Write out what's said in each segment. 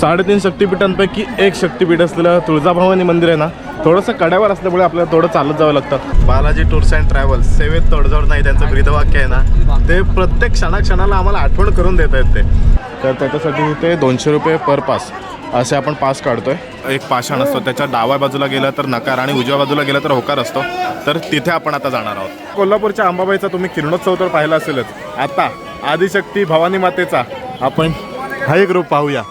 साडेतीन शक्तिपीठांपैकी एक शक्तिपीठ असलेलं तुळजाभवानी मंदिर आहे ना थोडंसं कड्यावर असल्यामुळे आपल्याला थोडं चालत जावं लागतं. बालाजी टूर्स अँड ट्रॅव्हल्स सेवेत तडजोड नाही त्यांचं ब्रीदवाक्य आहे ना ते प्रत्येक क्षणाक्षणाला आम्हाला आठवण करून देत आहेत ते. तर त्याच्यासाठी ते दोनशे रुपये पर पास असे आपण पास काढतोय. एक पाषाण असतो त्याच्या डाव्या बाजूला गेलं तर नकार आणि उजव्या बाजूला गेलं तर होकार असतो. तर तिथे आपण आता जाणार आहोत. कोल्हापूरच्या अंबाबाईचा तुम्ही किरणोत्सव तर पाहिला असेलच. आता आदिशक्ती भवानी मातेचा आपण हा एक रूप पाहूया.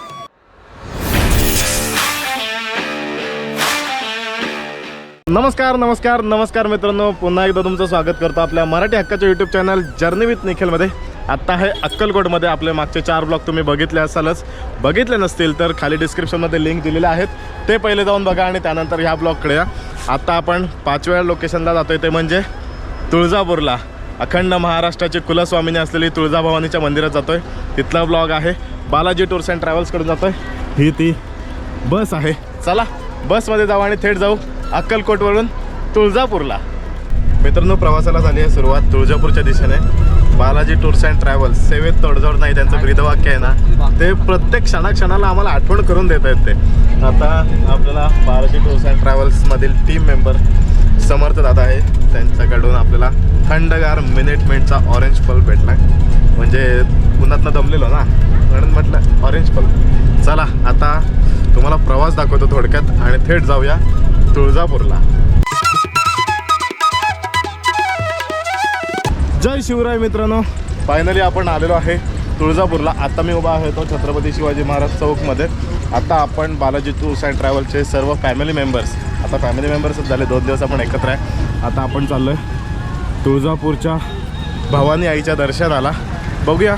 नमस्कार नमस्कार नमस्कार मित्रांनो. पुन्हा एकदा तुमचं स्वागत करतो आपल्या मराठी हक्काच्या यूट्यूब चॅनल जर्नी विथ निखिलमध्ये आत्ता आहे अक्कलकोटमध्ये. आपले मागचे चार ब्लॉग तुम्ही बघितले असालच. बघितले नसतील तर खाली डिस्क्रिप्शनमध्ये लिंक दिलेले आहेत. ते पहिले जाऊन बघा आणि त्यानंतर ह्या ब्लॉगकडे या. आत्ता आपण पाचव्या लोकेशनला जातोय. ते म्हणजे तुळजापूरला. अखंड महाराष्ट्राची कुलस्वामिनी असलेली तुळजाभवानीच्या मंदिरात जातोय. तिथला ब्लॉग आहे. बालाजी टूर्स अँड ट्रॅव्हल्सकडून जातोय. ही ती बस आहे. चला बसमध्ये जाऊ आणि थेट जाऊ. अक्कलकोटवरून तुळजापूरला. मित्रांनो प्रवासाला झाली आहे सुरुवात तुळजापूरच्या दिशेने. Balaji tours and travels. सेवेत तडजोड नाही त्यांचं ब्रीदवाक्य आहे ना. ते प्रत्येक क्षणाक्षणाला आम्हाला आठवण करून देत आहेत ते. आता आपल्याला बालाजी टूर्स अँड ट्रॅव्हल्समधील टीम मेंबर समर्थ दादा आहे. त्यांच्याकडून आपल्याला थंडगार मिनिटमेंटचा ऑरेंज पल्प भेटला म्हणजे उन्हातनं दमलेलो ना. म्हणून म्हटलं ऑरेंज पल्प चला आता तुम्हाला प्रवास दाखवतो थोडक्यात आणि थेट जाऊया. तुळजापूरला. जय शिवराय मित्रांनो फायनली आपण आलेलो आहे तुळजापूरला. आता मी उभा आहे तो छत्रपती शिवाजी महाराज चौकमध्ये. आता आपण बालाजी टूर्स अँड ट्रॅव्हलचे सर्व फॅमिली मेंबर्स आता फॅमिली मेंबर्सच झाले दोन दिवस आपण एकत्र आहे. आता आपण चाललो आहे तुळजापूरच्या भवानी आईच्या दर्शनाला. बघूया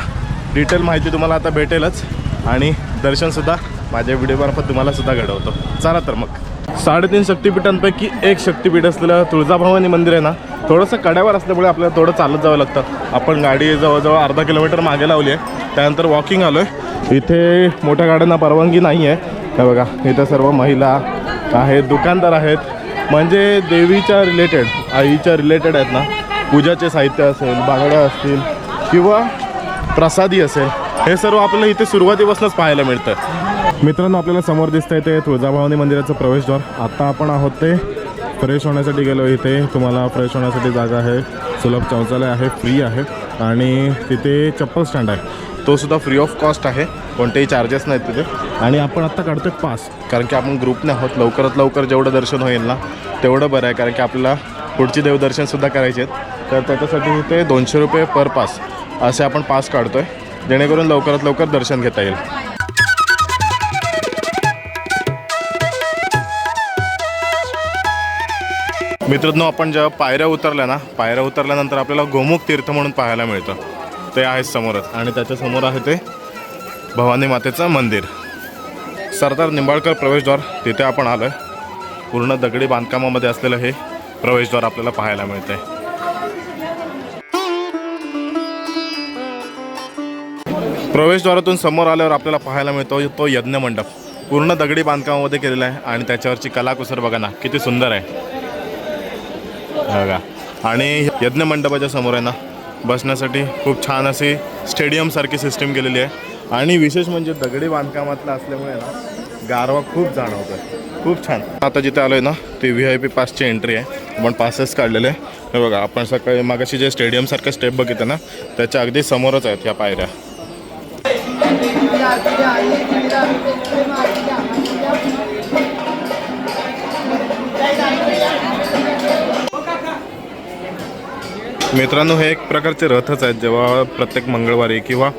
डिटेल माहिती तुम्हाला आता भेटेलच. आणि दर्शनसुद्धा माझ्या व्हिडिओमार्फत तुम्हाला सुद्धा घडवतो. चला तर मग. साडेतीन शक्तिपीठांपैकी एक शक्तिपीठ असलेलं तुळजाभवानी मंदिर आहे ना थोडंसं कड्यावर असल्यामुळे आपल्याला थोडं चालत जावं लागतं. आपण गाडी जवळजवळ अर्धा किलोमीटर मागे लावली आहे. त्यानंतर वॉकिंग आलो आहे इथे मोठ्या गाड्यांना परवानगी नाही आहे. हे बघा इथं सर्व महिला आहेत दुकानदार आहेत. म्हणजे देवीच्या रिलेटेड आईच्या रिलेटेड आहेत ना पूजाचे साहित्य असेल बांगड्या असतील किंवा प्रसादी असेल हे सर्व आपल्याला इथे सुरुवातीपासूनच पाहायला मिळतं. मित्रांनो आपल्याला समोर दिसतंय ते तुळजाभवानी मंदिराचं प्रवेशद्वार. आता आपण आहोत ते फ्रेश होण्यासाठी गेलो इथे. तुम्हाला फ्रेश होण्यासाठी जागा आहे. सुलभ शौचालय आहे फ्री आहे. आणि तिथे चप्पल स्टँड आहे. तो सुद्धा फ्री ऑफ कॉस्ट आहे. कोणतेही चार्जेस नाहीत तिथे. आणि आपण आत्ता काढतोय पास कारण की आपण ग्रुपने आहोत. लवकरात लवकर जेवढं दर्शन होईल ना तेवढं बरं आहे. कारण की आपल्याला पुढची देवदर्शनसुद्धा करायचे आहेत. तर त्याच्यासाठी ते दोनशे रुपये पर पास असे आपण पास काढतोय. जेणेकरून लवकरात लवकर दर्शन घेता येईल. मित्रांनो आपण जेव्हा पायऱ्या उतरल्या ना पायऱ्या उतरल्यानंतर आपल्याला गोमुख तीर्थ म्हणून पाहायला मिळतं. ते आहे समोरच. आणि त्याच्यासमोर आहे ते भवानी मातेचं मंदिर. सरदार निंबाळकर प्रवेशद्वार तिथे आपण आलो आहे पूर्ण दगडी बांधकामामध्ये असलेलं हे प्रवेशद्वार आपल्याला पाहायला मिळतं आहे प्रवेशद्वारातून समोर आल्यावर आपल्याला पाहायला मिळतो तो यज्ञ मंडप पूर्ण दगडी बांधकामामध्ये केलेला आहे आणि त्याच्यावरची कलाकुसर बघा ना किती सुंदर आहे. बघा. आणि यज्ञ मंडपाच्या समोर आहे ना बसण्यासाठी खूप छान अशी स्टेडियमसारखी सिस्टीम केलेली आहे. आणि विशेष म्हणजे दगडी बांधकामातलं असल्यामुळे ना गारवा खूप जाणवतो खूप छान. आता जिथे आलो आहे ना ते व्ही आय पी पासची एंट्री आहे. आपण पासेस काढलेले. आहे हे बघा आपण सकाळी मागाशी जे स्टेडियमसारखं स्टेप बघितलं ना त्याच्या अगदी समोरच आहेत ह्या पायऱ्या. मित्रांनो हे एक प्रकारचे रथच आहेत. जेव्हा प्रत्येक मंगळवारी किंवा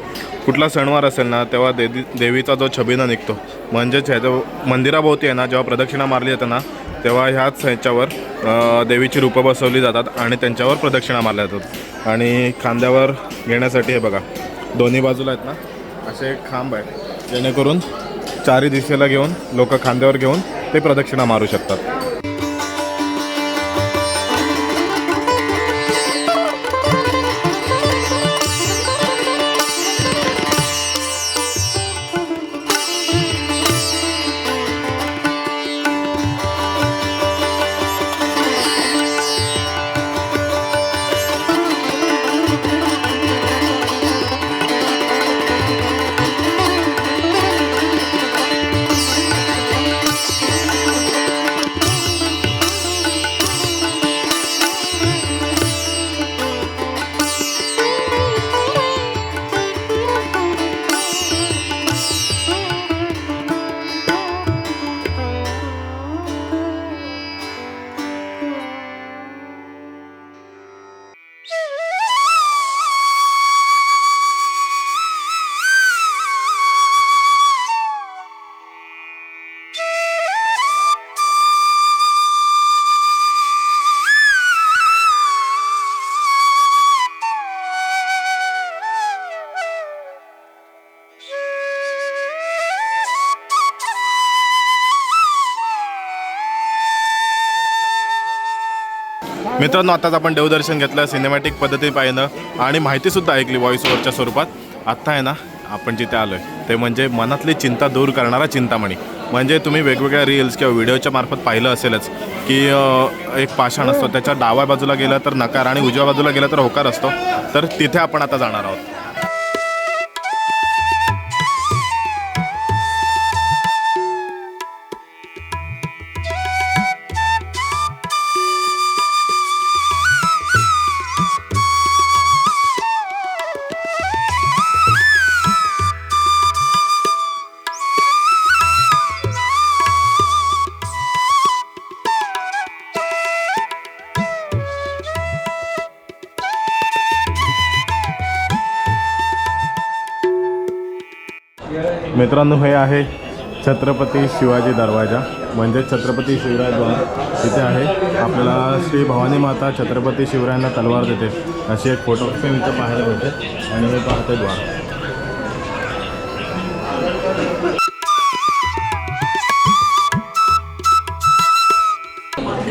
कुठला सणवार असेल ना तेव्हा देवी देवीचा जो छबिना निघतो. म्हणजेच ह्याच्या मंदिराभोवती आहे ना जेव्हा प्रदक्षिणा मारली जाते ना तेव्हा ह्याच ह्याच्यावर देवीची रूपं बसवली जातात आणि त्यांच्यावर प्रदक्षिणा मारल्या जातात. आणि खांद्यावर घेण्यासाठी हे बघा दोन्ही बाजूला आहेत ना असे खांब आहेत. जेणेकरून चारी दिशेला घेऊन लोक खांद्यावर घेऊन ते प्रदक्षिणा मारू शकतात. मित्रांनो आताच आपण देवदर्शन घेतलं सिनेमॅटिक पद्धतीने पाहिलं आणि माहितीसुद्धा ऐकली व्हॉइस ओव्हरच्या स्वरूपात. आत्ता आहे ना आपण जिथे आलो आहे ते म्हणजे मनातली चिंता दूर करणारा चिंतामणी. म्हणजे तुम्ही वेगवेगळ्या रील्स किंवा व्हिडिओच्या मार्फत पाहिलं असेलच की एक पाषाण असतो त्याच्या डाव्या बाजूला गेलं तर नकार आणि उजव्या बाजूला गेलं तर होकार असतो. तर तिथे आपण आता जाणार आहोत. मित्रांनो हे आहे छत्रपती शिवाजी दरवाजा. म्हणजे छत्रपती शिवराय द्वार. तिथे आहे. आपल्याला श्री भवानी माता छत्रपती शिवरायांना तलवार देते. अशी एक फोटो फ्रेम इथं पाहायला मिळते. आणि हे पाहते द्वार.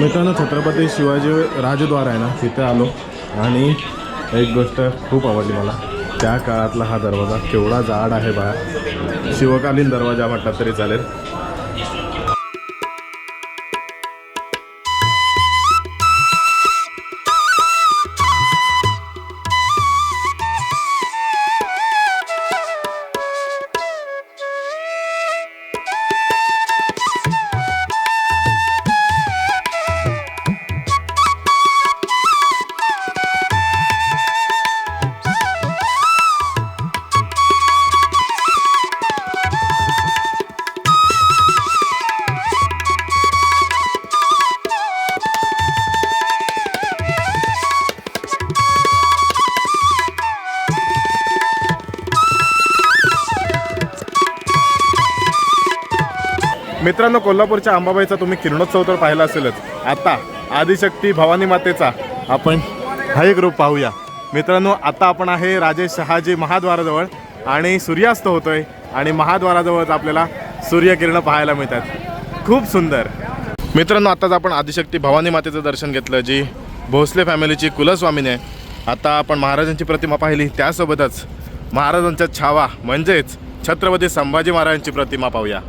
मित्रांनो छत्रपती शिवाजी राजद्वार आहे ना तिथे आलो. आणि एक गोष्ट खूप आवडली मला. त्या काळातला हा दरवाजा केवढा जाड आहे बाहेर शिवकालीन दरवाजा म्हटला तरी चालेल. मित्रांनो कोल्हापूरच्या अंबाबाईचा तुम्ही किरणोत्सव तर पाहिला असेलच. आता आदिशक्ती भवानी मातेचा आपण हा एक रूप पाहूया. मित्रांनो आता आपण आहे राजे शहाजी महाद्वाराजवळ आणि सूर्यास्त होतोय आणि महाद्वाराजवळच आपल्याला सूर्यकिरणं पाहायला मिळतात. खूप सुंदर. मित्रांनो आताच आपण आदिशक्ती भवानी मातेचं दर्शन घेतलं जी भोसले फॅमिलीची कुलस्वामीने आहे आता आपण महाराजांची प्रतिमा पाहिली. त्यासोबतच महाराजांचा छावा म्हणजेच छत्रपती संभाजी महाराजांची प्रतिमा पाहूया.